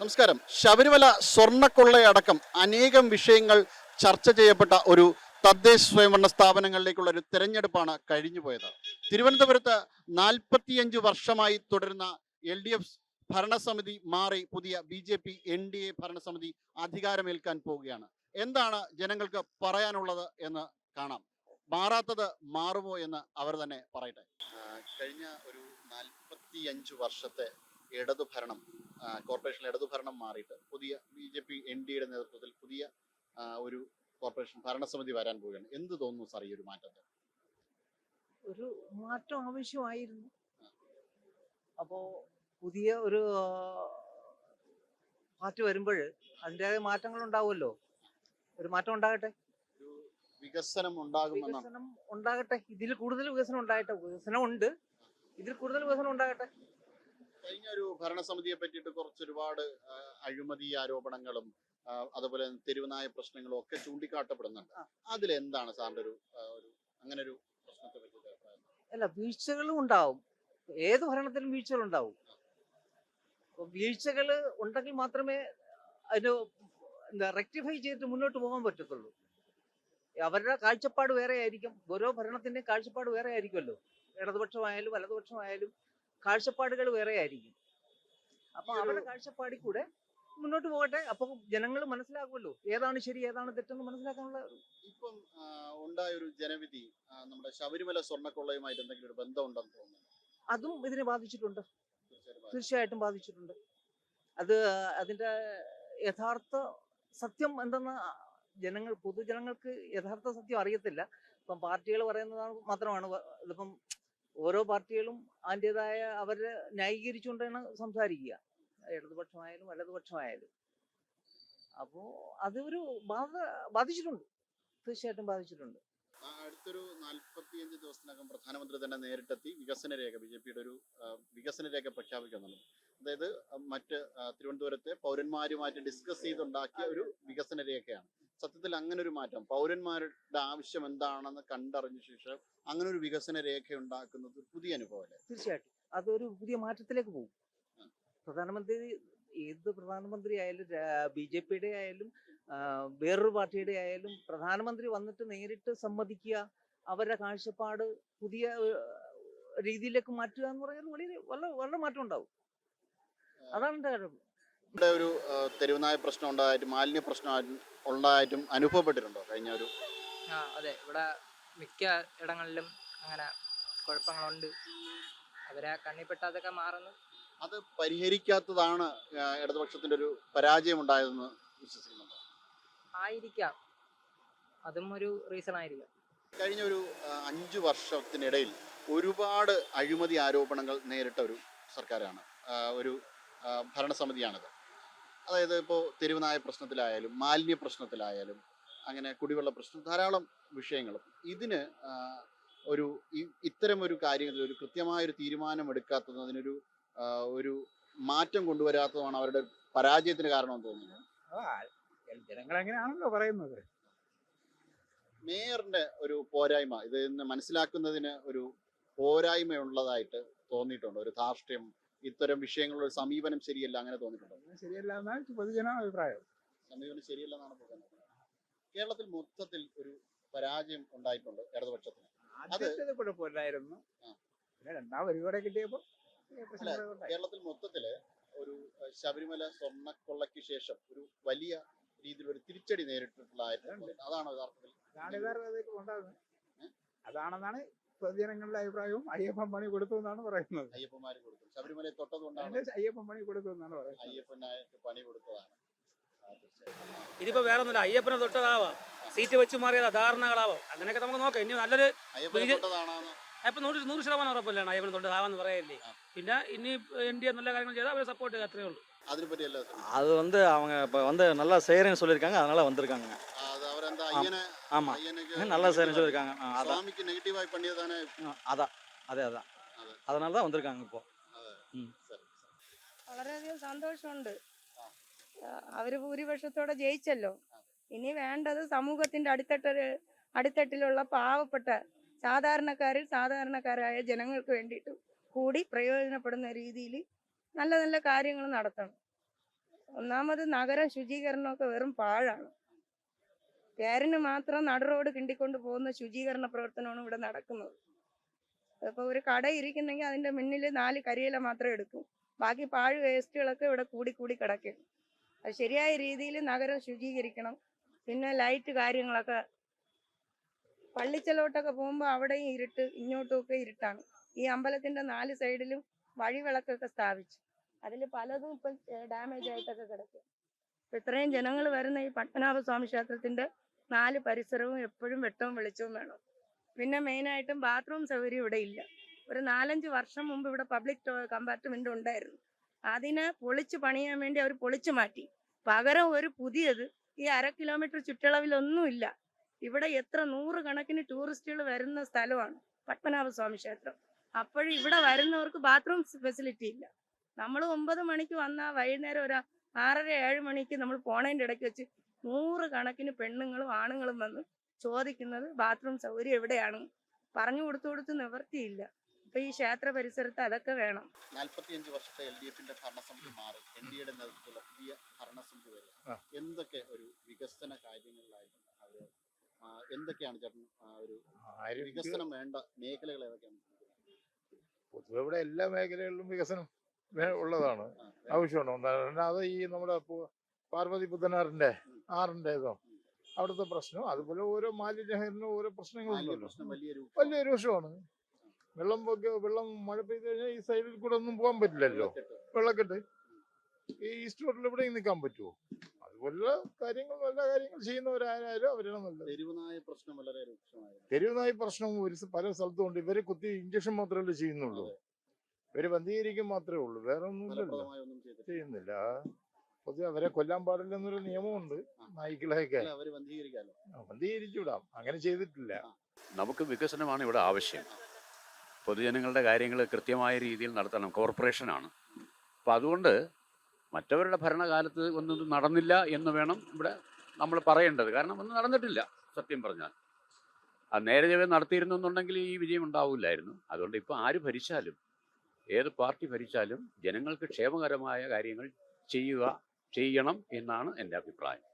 നമസ്കാരം. ശബരിമല സ്വർണക്കൊള്ളയടക്കം അനേകം വിഷയങ്ങൾ ചർച്ച ചെയ്യപ്പെട്ട ഒരു തദ്ദേശ സ്വയംഭരണ സ്ഥാപനങ്ങളിലേക്കുള്ള ഒരു തെരഞ്ഞെടുപ്പാണ് കഴിഞ്ഞു പോയത് തിരുവനന്തപുരത്ത് നാൽപ്പത്തിയഞ്ച് വർഷമായി തുടരുന്ന എൽ ഡി എഫ് ഭരണസമിതി മാറി പുതിയ B J P N D A ഭരണസമിതി അധികാരമേൽക്കാൻ പോവുകയാണ്. എന്താണ് ജനങ്ങൾക്ക് പറയാനുള്ളത് എന്ന് കാണാം. മാറാത്തത് മാറുമോ എന്ന് അവർ തന്നെ പറയട്ടെ. കഴിഞ്ഞ ഒരു നാൽപ്പത്തിയഞ്ച് വർഷത്തെ ഇടതു ഭരണം ആ, കോർപ്പറേഷൻ ഇടതു ഭരണം മാറിയിട്ട് പുതിയ ബി ജെ പി എൻ ഡിയുടെ നേതൃത്വത്തിൽ പുതിയ ഒരു കോർപ്പറേഷൻ ഭരണസമിതി വരാൻ പോവുകയാണ്. എന്ത് തോന്നുന്നു സാർ ഈ ഒരു മാറ്റത്തെ ഒരു മാറ്റം ആവശ്യമായിരുന്നു. അപ്പോ പുതിയ ഒരു പാർട്ടി വരുമ്പോൾ അതിന്റെതായ മാറ്റങ്ങൾ ഉണ്ടാവുമല്ലോ. ഒരു മാറ്റം ഉണ്ടാകട്ടെ? വികസനം ഉണ്ടാകും ഉണ്ടാകട്ടെ. ഇതിൽ കൂടുതൽ വികസനം ഉണ്ടാകട്ടെ. വികസനം ഉണ്ട്. ഇതിൽ കൂടുതൽ വികസനം ഉണ്ടാകട്ടെ. കഴിഞ്ഞ ഒരു ഭരണസമിതിയെ പറ്റിയിട്ട് കുറച്ച് ഒരുപാട് അഴിമതി ആരോപണങ്ങളും അതുപോലെ തെരുവുനായ പ്രശ്നങ്ങളും ഒക്കെ ചൂണ്ടിക്കാട്ടപ്പെടുന്നുണ്ട്. അതിൽ അതിലെന്താണ് സാറിന്റെ ഒരു അങ്ങനെ ഒരു പ്രശ്നത്തെ പറ്റിയിട്ട് അല്ല വീഴ്ചകളും ഉണ്ടാവും. ഏത് ഭരണത്തിലും വീഴ്ചകൾ ഉണ്ടാവും വീഴ്ചകൾ ഉണ്ടെങ്കിൽ മാത്രമേ അതിന് എന്താ റെക്ടിഫൈ ചെയ്തിട്ട് മുന്നോട്ട് പോകാൻ പറ്റത്തുള്ളൂ. അവരുടെ കാഴ്ചപ്പാട് വേറെ ആയിരിക്കും ഓരോ ഭരണത്തിന്റെയും കാഴ്ചപ്പാട് വേറെ ആയിരിക്കുമല്ലോ ഇടതുപക്ഷമായാലും വലതുപക്ഷമായാലും കാഴ്ചപ്പാടുകൾ വേറെ ആയിരിക്കും അപ്പൊ അവരുടെ കാഴ്ചപ്പാടിൽ കൂടെ മുന്നോട്ട് പോകട്ടെ. അപ്പൊ ജനങ്ങൾ മനസ്സിലാക്കുമല്ലോ ഏതാണ് ശരി ഏതാണ് തെറ്റെന്ന് മനസ്സിലാക്കാനുള്ള ഇപ്പം ഉണ്ടായ ഒരു ജനവിധി നമ്മുടെ ശബരിമല സ്വർണക്കൊള്ളയുമായിട്ട് എന്തെങ്കിലും ഒരു ബന്ധമുണ്ടെന്ന് തോന്നുന്നു. അതും ഇതിനെ ബാധിച്ചിട്ടുണ്ട്. തീർച്ചയായിട്ടും ബാധിച്ചിട്ടുണ്ട്. അത് അതിന്റെ യഥാർത്ഥ സത്യം എന്തെന്ന് ജനങ്ങൾ പൊതുജനങ്ങൾക്ക് യഥാർത്ഥ സത്യം അറിയത്തില്ല. ഇപ്പം പാർട്ടികൾ പറയുന്നത് മാത്രമാണ്. ഇതിപ്പം ഓരോ പാർട്ടികളും അതിന്റെതായ അവരെ ന്യായീകരിച്ചുകൊണ്ടാണ് സംസാരിക്കുക. ഇടതുപക്ഷമായാലും വലതുപക്ഷമായാലും. അപ്പോൾ അതൊരു ബാധ ബാധിച്ചിട്ടുണ്ട്. തീർച്ചയായിട്ടും ബാധിച്ചിട്ടുണ്ട്. അടുത്തൊരു നാൽപ്പത്തിയഞ്ച് ദിവസത്തിനകം പ്രധാനമന്ത്രി തന്നെ നേരിട്ടെത്തി വികസന രേഖ ബി ജെ പിയുടെ ഒരു വികസന രേഖ പ്രഖ്യാപിക്കുന്നുണ്ട് അതായത് മറ്റ് തിരുവനന്തപുരത്തെ പൗരന്മാരുമായിട്ട് ഡിസ്കസ് ചെയ്തുണ്ടാക്കിയ ഒരു വികസന രേഖയാണ്. സത്യത്തിൽ അങ്ങനെ ഒരു മാറ്റം. പൗരന്മാരുടെ ആവശ്യം എന്താണെന്ന് കണ്ടറിഞ്ഞ ശേഷം അങ്ങനെ ഒരു വികസന രേഖ ഉണ്ടാക്കുന്നത് പുതിയ അനുഭവമല്ലേ? തീർച്ചയായിട്ടും. അതൊരു പുതിയ മാറ്റത്തിലേക്ക് പോകും. പ്രധാനമന്ത്രി ഏത് പ്രധാനമന്ത്രി ആയാലും ബി ജെ പിയുടെ ആയാലും വേറൊരു പാർട്ടിയുടെ ആയാലും പ്രധാനമന്ത്രി വന്നിട്ട് നേരിട്ട് സമ്മതിക്കുക അവരുടെ കാഴ്ചപ്പാട് പുതിയ രീതിയിലേക്ക് മാറ്റുക എന്ന് പറഞ്ഞാൽ വളരെ വളരെ വളരെ മാറ്റം ഉണ്ടാവും. അതാണ് എന്റെ ഇവിടെ ഒരു തെരുവുനായ പ്രശ്നം ഉണ്ടായിട്ടും മാലിന്യ പ്രശ്നം ഉണ്ടായിട്ടും അനുഭവപ്പെട്ടിട്ടുണ്ടോ കഴിഞ്ഞ ഒരു ആ അതെ. ഇവിടെ മിക്ക ഇടങ്ങളിലും അങ്ങനെ കുഴപ്പങ്ങളുണ്ട്. അവരെ കണ്ണിൽപ്പെട്ട് അതൊക്കെ മാറുന്നു. അത് പരിഹരിക്കാത്തതാണ് ആ, ഇടതുപക്ഷത്തിന്റെ ഒരു പരാജയം ഉണ്ടായതെന്ന് വിശ്വസിക്കുന്നുണ്ടോ? ആയിരിക്കാം. അതും ഒരു റീസൺ ആയിരിക്കാം. കഴിഞ്ഞ ഒരു ആ, അഞ്ചു വർഷത്തിനിടയിൽ ഒരുപാട് അഴിമതി ആരോപണങ്ങൾ നേരിട്ട ഒരു സർക്കാരാണ്. ആ, ഒരു ആ, ഭരണസമിതിയാണിത്. അതായത് ഇപ്പോൾ തെരുവുനായ പ്രശ്നത്തിലായാലും മാലിന്യ പ്രശ്നത്തിലായാലും അങ്ങനെ കുടിവെള്ള പ്രശ്നം ധാരാളം വിഷയങ്ങളും. ഇതിന് ഒരു ഇത്തരം ഒരു കാര്യങ്ങളിൽ ഒരു കൃത്യമായ ഒരു തീരുമാനം എടുക്കാത്തതും അതിനൊരു ഒരു മാറ്റം കൊണ്ടുവരാത്തതുമാണ് അവരുടെ പരാജയത്തിന് കാരണമെന്ന് തോന്നുന്നു. ജനങ്ങൾ അങ്ങനെയാണല്ലോ പറയുന്നത്? മേയറിന്റെ ഒരു പോരായ്മ ഇത് മനസ്സിലാക്കുന്നതിന് ഒരു പോരായ്മയുള്ളതായിട്ട് തോന്നിയിട്ടുണ്ട്. ഒരു ധാർഷ്ട്യം ഇത്തരം വിഷയങ്ങളുടെ ഒരു സമീപനം ശരിയല്ല അങ്ങനെ തോന്നിയിട്ടുണ്ടോ? ശരിയല്ല എന്നാണ് പൊതുജന അഭിപ്രായം. സമീപനം ശരിയല്ല എന്നാണ് കേരളത്തിൽ മൊത്തത്തിൽ ഒരു പരാജയം ഉണ്ടായിട്ടുണ്ട് ഇടതുപക്ഷത്തിന്. ആദ്യത്തേത് കുഴപ്പമില്ലായിരുന്നു. പിന്നെ രണ്ടാം വരികൂടെ കിട്ടിയപ്പോൾ കേരളത്തിൽ മൊത്തത്തിൽ ഒരു ശബരിമല സ്വർണക്കൊള്ളയ്ക്ക് ശേഷം ഒരു വലിയ രീതിയിൽ ഒരു തിരിച്ചടി നേരിട്ടിട്ടുള്ള അതാണ്. അതാണോ യഥാർത്ഥത്തിൽ അതാണ് യഥാർത്ഥത്തിൽ ഉണ്ടാകുന്നത്. അതാണെന്നാണ് പൊതുജനങ്ങളുടെ അഭിപ്രായവും അയ്യപ്പൻ പണി കൊടുത്തു എന്നാണ് പറയുന്നത് അയ്യപ്പന്മാര് കൊടുത്തത് ശബരിമലയെ തൊട്ടതുകൊണ്ടാണ് അതിന്റെ അയ്യപ്പൻ പണി കൊടുത്തു എന്നാണ് പറയുന്നത് അയ്യപ്പനായിട്ട് പണി കൊടുത്തതാണ് ആ, തീർച്ചയായും. ആ. ഇതിപ്പോ വേറെ ഒന്നുമില്ല അയ്യപ്പനെ തൊട്ടതാവാം സീറ്റ് വെച്ച് മാറിയതാ ധാരണകളാവാം അങ്ങനെയൊക്കെ നമുക്ക് നോക്കാം ഇനി നല്ലൊരു അയ്യപ്പനെ ഇത് തൊട്ടതാണെന്ന് ഇപ്പൊ നൂറ് നൂറ് ശതമാനം ഉറപ്പില്ലാണ് അയ്യപ്പനെ തൊട്ടതാവാന്ന് പറയല്ലേ ആ. പിന്നെ ഇനി എൻ ഡി എ നല്ല കാര്യങ്ങൾ ചെയ്താൽ അവരെ സപ്പോർട്ട് ചെയ്യുക അത്രേ ഉള്ളൂ അതിനെപ്പറ്റി അല്ല அது வந்து அவங்க இப்போ வந்து நல்லா செய்கிறேன்னு சொல்லியிருக்காங்க அதனால வந்திருக்காங்க அது அவர் அந்த ஆம். ஐயனை ஆமாம் ஐயனுக்கு நல்லா செய்கிறேன்னு சொல்லியிருக்காங்க ஆ, அதான் சுவாமிக்கு நெகட்டிவாய் பண்ணியதானே ஆ, அதான் அதே அதான் அது. அதனால தான் வந்திருக்காங்க இப்போ சரி വളരെയധികം സന്തോഷമുണ്ട് അവര് ഭൂരിപക്ഷത്തോടെ ജയിച്ചല്ലോ ഇനി വേണ്ടത് സമൂഹത്തിന്റെ അടിത്തട്ട് അടിത്തട്ടിലുള്ള പാവപ്പെട്ട സാധാരണക്കാരിൽ സാധാരണക്കാരായ ജനങ്ങൾക്ക് വേണ്ടിയിട്ട് കൂടി പ്രയോജനപ്പെടുന്ന രീതിയിൽ നല്ല നല്ല കാര്യങ്ങൾ നടത്തണം ഒന്നാമത് നഗരം ശുചീകരണമൊക്കെ വെറും പാഴാണ് പേരിന് മാത്രം നടുറോട് കിണ്ടിക്കൊണ്ട് പോകുന്ന ശുചീകരണ പ്രവർത്തനമാണ് ഇവിടെ നടക്കുന്നത്. അപ്പോൾ ഒരു കട ഇരിക്കുന്നെങ്കിൽ അതിന്റെ മുന്നിൽ നാല് കരിയില മാത്രം എടുക്കും. ബാക്കി പാഴ് വേസ്റ്റുകളൊക്കെ ഇവിടെ കൂടി കൂടി കിടക്കും. അത് ശരിയായ രീതിയിൽ നഗരം ശുചീകരിക്കണം. പിന്നെ ലൈറ്റ് കാര്യങ്ങളൊക്കെ. പള്ളിച്ചലോട്ടൊക്കെ പോകുമ്പോൾ അവിടെയും ഇരുട്ട് ഇങ്ങോട്ടും ഒക്കെ ഇരുട്ടാണ്. ഈ അമ്പലത്തിന്റെ നാല് സൈഡിലും വഴിവിളക്കൊക്കെ സ്ഥാപിച്ചു. അതിൽ പലതും ഇപ്പം ഡാമേജ് ആയിട്ടൊക്കെ കിടക്കും. ഇത്രയും ജനങ്ങൾ വരുന്ന ഈ പത്മനാഭസ്വാമി ക്ഷേത്രത്തിന്റെ നാല് പരിസരവും എപ്പോഴും വെട്ടവും വെളിച്ചവും വേണം. പിന്നെ മെയിനായിട്ടും ബാത്റൂം സൗകര്യം ഇവിടെ ഇല്ല. ഒരു നാലഞ്ച് വർഷം മുമ്പ് ഇവിടെ പബ്ലിക് കമ്പാർട്ട്മെന്റ് ഉണ്ടായിരുന്നു. അതിനെ പൊളിച്ചു പണിയാൻ വേണ്ടി അവർ പൊളിച്ചു മാറ്റി. പകരം ഒരു പുതിയത് ഈ അര കിലോമീറ്റർ ചുറ്റളവിലൊന്നുമില്ല ഇവിടെ എത്ര നൂറ് കണക്കിന് ടൂറിസ്റ്റുകൾ വരുന്ന സ്ഥലമാണ് പത്മനാഭ സ്വാമി ക്ഷേത്രം. അപ്പോഴും ഇവിടെ വരുന്നവർക്ക് ബാത്റൂം ഫെസിലിറ്റി ഇല്ല. നമ്മൾ ഒമ്പത് മണിക്ക് വന്നാൽ വൈകുന്നേരം ഒരു ആറര ഏഴ് മണിക്ക് നമ്മൾ പോണതിന്റെ ഇടയ്ക്ക് വെച്ച് നൂറ് കണക്കിന് പെണ്ണുങ്ങളും ആണുങ്ങളും വന്ന് ചോദിക്കുന്നത് ബാത്റൂം സൗകര്യം എവിടെയാണ്? പറഞ്ഞു കൊടുത്തു കൊടുത്ത് നിവർത്തിയില്ല. അപ്പൊ ഈ ക്ഷേത്ര പരിസരത്ത് അതൊക്കെ വേണം. നാൽപ്പത്തിയഞ്ച് വർഷത്തെ എൽ ഡി എഫിന്റെ ഭരണസമിതി മാറി. എൻ ഡി എയുടെ നേതൃത്വത്തിലുള്ള പുതിയ ഭരണസമിതി വരിക. എന്തൊക്കെ ഒരു വികസന കാര്യങ്ങളിലായിരുന്നു അവർ എന്തൊക്കെയാണ് ചേട്ടൻ ഒരു വികസനം വേണ്ട മേഖലകൾ ഏതൊക്കെയാണ്? പൊതുവെ ഇവിടെ എല്ലാ മേഖലകളിലും വികസനം ഉള്ളതാണ്. ആവശ്യമാണ് അത് ഈ നമ്മുടെ പാർവതി ബുദ്ധനാറിന്റെ ആറിന്റെ ഇതോ അവിടുത്തെ പ്രശ്നം. അതുപോലെ ഓരോ മാലിന്യഹരണം ഓരോ പ്രശ്നങ്ങളുണ്ടല്ലോ വലിയ വിഷയമാണ് വെള്ളം പൊക്കെ വെള്ളം മഴ പെയ്ത് കഴിഞ്ഞാൽ ഈ സൈഡിൽ കൂടെ ഒന്നും പോകാൻ പറ്റില്ലല്ലോ. വെള്ളക്കെട്ട്. ഈ ഈസ്റ്റ് റോഡിൽ എവിടെയും നിൽക്കാൻ പറ്റുമോ? അതുപോലെ കാര്യങ്ങൾ നല്ല കാര്യങ്ങൾ ചെയ്യുന്നവരായാലും അവരാണ് നല്ലത്. തെരുവുനായ പ്രശ്നം വളരെ രൂക്ഷമായിരുന്നു. തെരുവുനായി പ്രശ്നം ഒരു പല സ്ഥലത്തും ഉണ്ട്. ഇവർ കുത്തി ഇഞ്ചക്ഷൻ മാത്രമല്ലേ ചെയ്യുന്നുള്ളൂ. ഇവർ ബന്ധീകരിക്കും മാത്രമേ ഉള്ളൂ. വേറെ ഒന്നും ചെയ്യുന്നില്ല. പൊതുവെ അവരെ കൊല്ലാൻ പാടില്ലെന്നൊരു നിയമമുണ്ട്. നായ്ക്കളെയൊക്കെ. ബന്ധീകരിച്ചുവിടാം അങ്ങനെ ചെയ്തിട്ടില്ല. നമുക്ക് വികസനമാണ് ഇവിടെ ആവശ്യം. പൊതുജനങ്ങളുടെ കാര്യങ്ങൾ കൃത്യമായ രീതിയിൽ നടത്തണം. കോർപ്പറേഷനാണ്. അപ്പം അതുകൊണ്ട് മറ്റവരുടെ ഭരണകാലത്ത് ഒന്നും നടന്നില്ല എന്ന് വേണം ഇവിടെ നമ്മൾ പറയേണ്ടത്. കാരണം ഒന്നും നടന്നിട്ടില്ല സത്യം പറഞ്ഞാൽ. ആ നേരെ നടത്തിയിരുന്നു എന്നുണ്ടെങ്കിൽ ഈ വിജയം ഉണ്ടാവില്ലായിരുന്നു. അതുകൊണ്ട് ഇപ്പോൾ ആര് ഭരിച്ചാലും ഏത് പാർട്ടി ഭരിച്ചാലും ജനങ്ങൾക്ക് ക്ഷേമകരമായ കാര്യങ്ങൾ ചെയ്യുക ചെയ്യണം എന്നാണ് എന്റെ അഭിപ്രായം.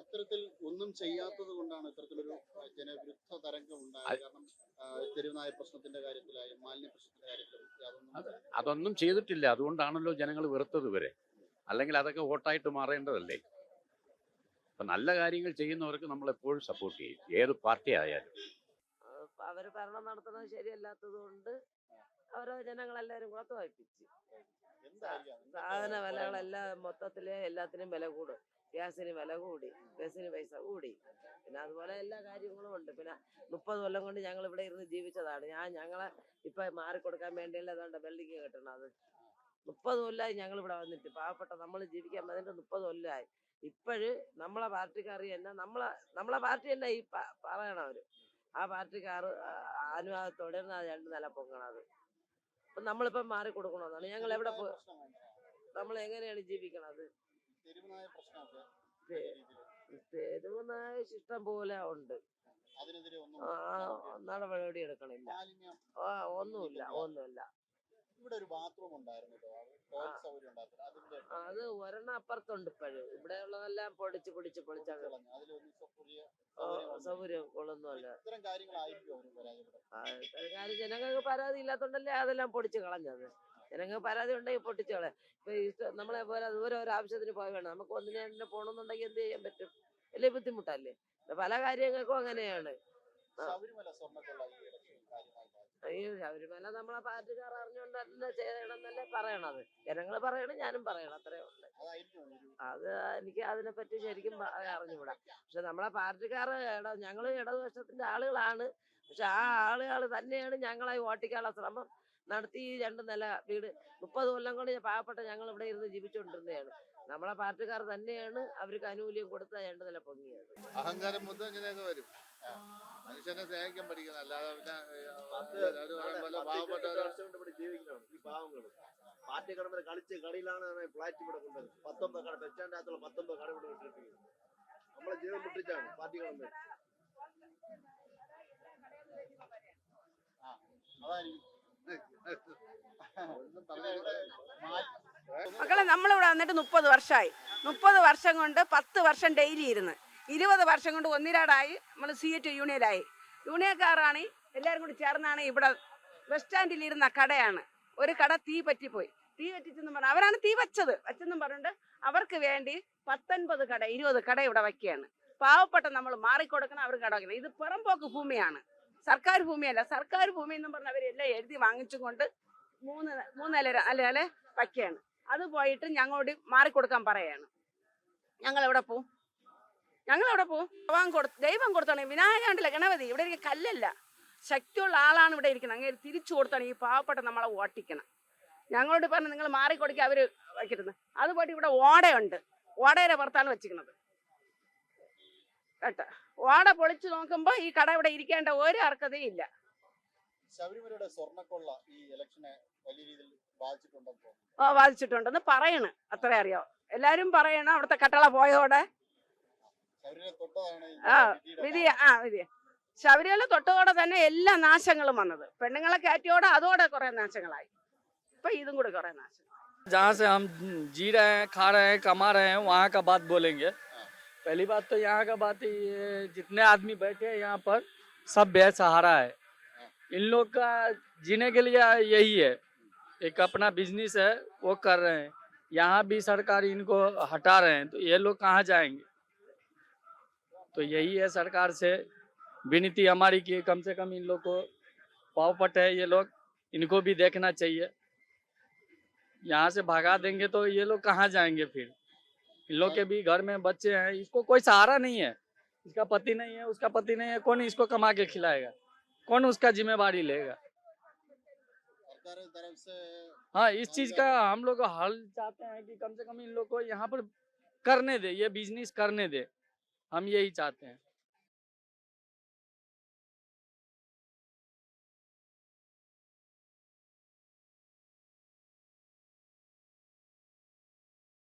അത്തരത്തിൽ ഒന്നും ചെയ്യാത്തത് കൊണ്ടാണ് ഇത്തരത്തിലൊരു ജനവിരുദ്ധ തരംഗം ഉണ്ടായത്. കാരണം തെരുവുനായ പ്രശ്നത്തിന്റെ കാര്യത്തിലായാലും മാലിന്യ പ്രശ്നത്തിന്റെ കാര്യത്തിലും അതൊന്നും ചെയ്തിട്ടില്ല. അതുകൊണ്ടാണല്ലോ ജനങ്ങൾ വെറുത്തത് വരെ അല്ലെങ്കിൽ അതൊക്കെ വോട്ടായിട്ട് മാറേണ്ടതല്ലേ? അപ്പൊ നല്ല കാര്യങ്ങൾ ചെയ്യുന്നവർക്ക് നമ്മൾ എപ്പോഴും സപ്പോർട്ട് ചെയ്യും. ഏത് പാർട്ടി ആയാലും. അവർ ഭരണം നടത്തുന്നത് ശരിയല്ലാത്തത് കൊണ്ട് അവരോ ജനങ്ങളെല്ലാരും കൂടെ തോൽപ്പിച്ച്. സാധന? വിലകളെല്ലാം മൊത്തത്തിൽ എല്ലാത്തിനും വില കൂടും. ഗ്യാസിന് വില കൂടി ബസ്സിന് പൈസ കൂടി. പിന്നെ അതുപോലെ എല്ലാ കാര്യങ്ങളും ഉണ്ട്. പിന്നെ മുപ്പത് കൊല്ലം കൊണ്ട് ഞങ്ങൾ ഇവിടെ ഇരുന്ന് ജീവിച്ചതാണ്. ഞാൻ ഞങ്ങളെ ഇപ്പൊ മാറിക്കൊടുക്കാൻ വേണ്ടിയല്ല അതുകൊണ്ട് ബിൽഡിങ് കെട്ടണത് മുപ്പത് കൊല്ലമായി ഞങ്ങൾ ഇവിടെ വന്നിട്ട്. പാവപ്പെട്ട നമ്മൾ ജീവിക്കാൻ വന്നിട്ട് മുപ്പത് കൊല്ലമായി ഇപ്പോഴ് നമ്മളെ പാർട്ടിക്കാർ തന്നെ നമ്മളെ നമ്മളെ പാർട്ടി തന്നെ ഈ പറയണവര്? ആ പാർട്ടിക്കാർ അനുവാദത്തോടെ രണ്ട് നില പൊങ്ങണത്? അപ്പൊ നമ്മളിപ്പം മാറി കൊടുക്കണമെന്നാണ് ഞങ്ങൾ എവിടെ പോ തെരുവുനായ പ്രശ്നം വേണ്ട. നമ്മൾ എങ്ങനെയാണ് ജീവിക്കണത്? തെരുവുനായ പ്രശ്നമൊക്കെ തെ- വലിയ രീതിയിൽ തെരുവുനായ ഇഷ്ടം പോലെ ഉണ്ട്. നടപടി എടുക്കണില്ല. ആ ഒന്നുമില്ല ഒന്നുമില്ല. ഇവിടെ ഒരു ബാത്റൂം ഉണ്ടായിരുന്നു അത് ഒരെണ്ണം അപ്പുറത്തുണ്ട് ഇപ്പോഴും. ഇവിടെ ഉള്ളതെല്ലാം പൊടിച്ച് പൊടിച്ച് പൊളിച്ചാൽ കളഞ്ഞു അതിലൊന്നും ഇപ്പൊ പുതിയ ആ, സൗകര്യം വന്നില്ല. ഇത്തരം ജനങ്ങൾക്ക് പരാതി ഇല്ലാത്തോണ്ടല്ലേ അതെല്ലാം പൊടിച്ചു കളഞ്ഞത്. ജനങ്ങൾക്ക് പരാതി ഉണ്ടെങ്കിൽ പൊട്ടിച്ചോളെ ഇപ്പൊ ഇഷ്ടം നമ്മളെ പോലെ ദൂരെ ഒരു ആവശ്യത്തിന് പോയി വേണം. നമുക്ക് ഒന്നിനെ തന്നെ പോകണമെന്നുണ്ടെങ്കിൽ എന്ത് ചെയ്യാൻ പറ്റും? വലിയ ബുദ്ധിമുട്ടല്ലേ? പല കാര്യങ്ങൾക്കും അങ്ങനെയാണ്. ശബരിമല സ്വർണക്കൊള്ള ഈ ശബരിമല നമ്മളെ പാർട്ടിക്കാർ അറിഞ്ഞുകൊണ്ട് തന്നെ ചെയ്യണമെന്നല്ലേ പറയണത്. ജനങ്ങൾ പറയണം ഞാനും പറയണം അത്രേ ഉള്ളു. അത് എനിക്ക് അതിനെപ്പറ്റി ശരിക്കും അറിഞ്ഞുകൂടാ. പക്ഷെ നമ്മളെ പാർട്ടിക്കാർ ഇട ഞങ്ങൾ ഇടതുപക്ഷത്തിന്റെ ആളുകളാണ്. പക്ഷെ ആ ആളുകൾ തന്നെയാണ് ഞങ്ങളെ ഓട്ടിക്കാനുള്ള ശ്രമം നടത്തി. രണ്ട് നില വീട് മുപ്പത് കൊല്ലം കൊണ്ട് പാവപ്പെട്ട ഞങ്ങൾ ഇവിടെ ഇരുന്ന് ജീവിച്ചുകൊണ്ടിരുന്നതാണ്. നമ്മളെ പാർട്ടിക്കാർ തന്നെയാണ് അവർക്ക് ആനുകൂല്യം കൊടുത്ത രണ്ട് നില പൊങ്ങിയത്. അഹങ്കാരം വരും? മനുഷ്യനെ സ്നേഹിക്കാൻ പഠിക്കണം അല്ലാതെ പിന്നെ പാവപ്പെട്ട ഈ പാവങ്ങൾ. പാർട്ടി കടമ കളിച്ച് കളിയിലാണ് ഫ്ലാറ്റ് ഇവിടെ കൊണ്ടത് പത്തൊമ്പത് കട ബസ് സ്റ്റാൻഡിനകത്തുള്ള പത്തൊമ്പത് കട ഇവിടെ വിട്ടിരിക്കുന്നത് നമ്മളെ ജീവൻ പൊട്ടിച്ചാണ് പാർട്ടി കടമ അതായിരിക്കും. ഒന്നും പറഞ്ഞില്ല. മാ- മക്കളെ നമ്മളിവിടെ വന്നിട്ട് മുപ്പത് വർഷമായി. മുപ്പത് വർഷം കൊണ്ട് പത്ത് വർഷം ഡെയിലി ഇരുന്ന്. ഇരുപത് വർഷം കൊണ്ട് ഒന്നിരാടായി. നമ്മൾ സി എ ടി യൂണിയനായി. യൂണിയൻകാരാണ് എല്ലാവരും കൂടി ചേർന്നാണ് ഇവിടെ ബസ് സ്റ്റാൻഡിൽ ഇരുന്ന കടയാണ്. ഒരു കട തീ പറ്റിപ്പോയി. തീ പറ്റിച്ചെന്ന് പറഞ്ഞു. അവരാണ് തീ വച്ചത്. വച്ചെന്നും പറഞ്ഞിട്ട് അവർക്ക് വേണ്ടി പത്തൊൻപത് കട ഇരുപത് കട ഇവിടെ വയ്ക്കുകയാണ്. പാവപ്പെട്ട നമ്മൾ മാറിക്കൊടുക്കണം അവർ കട വയ്ക്കണം. ഇത് പുറംപോക്ക് ഭൂമിയാണ്. സർക്കാർ ഭൂമിയല്ല. സർക്കാർ ഭൂമി എന്നും പറഞ്ഞ് അവരെല്ലാം എഴുതി വാങ്ങിച്ചുകൊണ്ട് മൂന്ന് മൂന്നല അല്ലെ അല്ലെ വയ്ക്കുകയാണ്. അത് പോയിട്ട് ഞങ്ങളോട് മാറിക്കൊടുക്കാൻ പറയാണ്. ഞങ്ങൾ എവിടെ പോവും? ഞങ്ങൾ അവിടെ പോവാം ഭഗവാൻ കൊടു ദൈവം കൊടുത്തോണേ. വിനായക ഉണ്ടല്ലോ ഗണപതി. ഇവിടെ ഇരിക്കുന്ന കല്ലല്ല. ശക്തിയുള്ള ആളാണ് ഇവിടെ ഇരിക്കുന്നത്. അങ്ങനെ തിരിച്ചു കൊടുത്താണ് ഈ പാവപ്പെട്ട നമ്മളെ ഓട്ടിക്കണം. ഞങ്ങളോട് പറഞ്ഞ് നിങ്ങൾ മാറിക്കൊടുക്കുക അവർ വയ്ക്കരുത്. അതുപോലെ ഇവിടെ ഓടയുണ്ട്. ഓടയുടെ പുറത്താണ് വെച്ചിരിക്കുന്നത്. കേട്ടോ? ഓട പൊളിച്ചു നോക്കുമ്പോൾ ഈ കട ഇവിടെ ഇരിക്കേണ്ട ഒരു അർഹതയും ഇല്ല. ശബരിമലയുടെ സ്വർണക്കൊള്ള ഈ ഇലക്ഷനെ വലിയ രീതിയിൽ ബാധിച്ചിട്ടുണ്ടെന്ന് ബാധിച്ചിട്ടുണ്ടെന്ന് പറയണ്. അത്രേ അറിയാം എല്ലാരും പറയണം അവിടുത്തെ കട്ടള പോയോടെ ആ, വിധിയുടെ വിധി ആ വിധി ശബരിമല തൊട്ടതോടെ തന്നെ എല്ലാ നാശങ്ങളും വന്നത് പെണ്ണുങ്ങളെ കയറ്റിയോടെ അതോടെ കുറെ നാശങ്ങളായി ഇപ്പൊ ഇതും കൂടെ കുറെ നാശം जहाँ से हम जी रहे हैं खा रहे हैं कमा रहे हैं वहाँ का बात बोलेंगे पहली बात तो यहाँ का बात है ये जितने आदमी बैठे हैं यहाँ पर सब बेसहारा है इन लोग का जीने के लिए यही है एक अपना बिजनेस है वो कर रहे हैं यहाँ भी सरकार इनको हटा रहे हैं तो ये लोग कहाँ जाएंगे तो यही है सरकार से। विनती हमारी की कम से कम इन लोग को पावपट है ये लोग, इनको भी देखना चाहिए। यहाँ से भगा देंगे तो ये लोग कहाँ जाएँगे फिर? इन लोग के भी घर में बच्चे हैं, इसको कोई सहारा नहीं है। इसका पति नहीं है, उसका पति नहीं है, कौन इसको कमा के खिलाएगा? कौन उसका जिम्मेवारी लेगा? हाँ इस चीज़ का हम लोग हल चाहते हैं कि कम से कम इन लोग को यहाँ पर करने दे, ये बिज़नेस करने दे। हम यही चाहते हैं।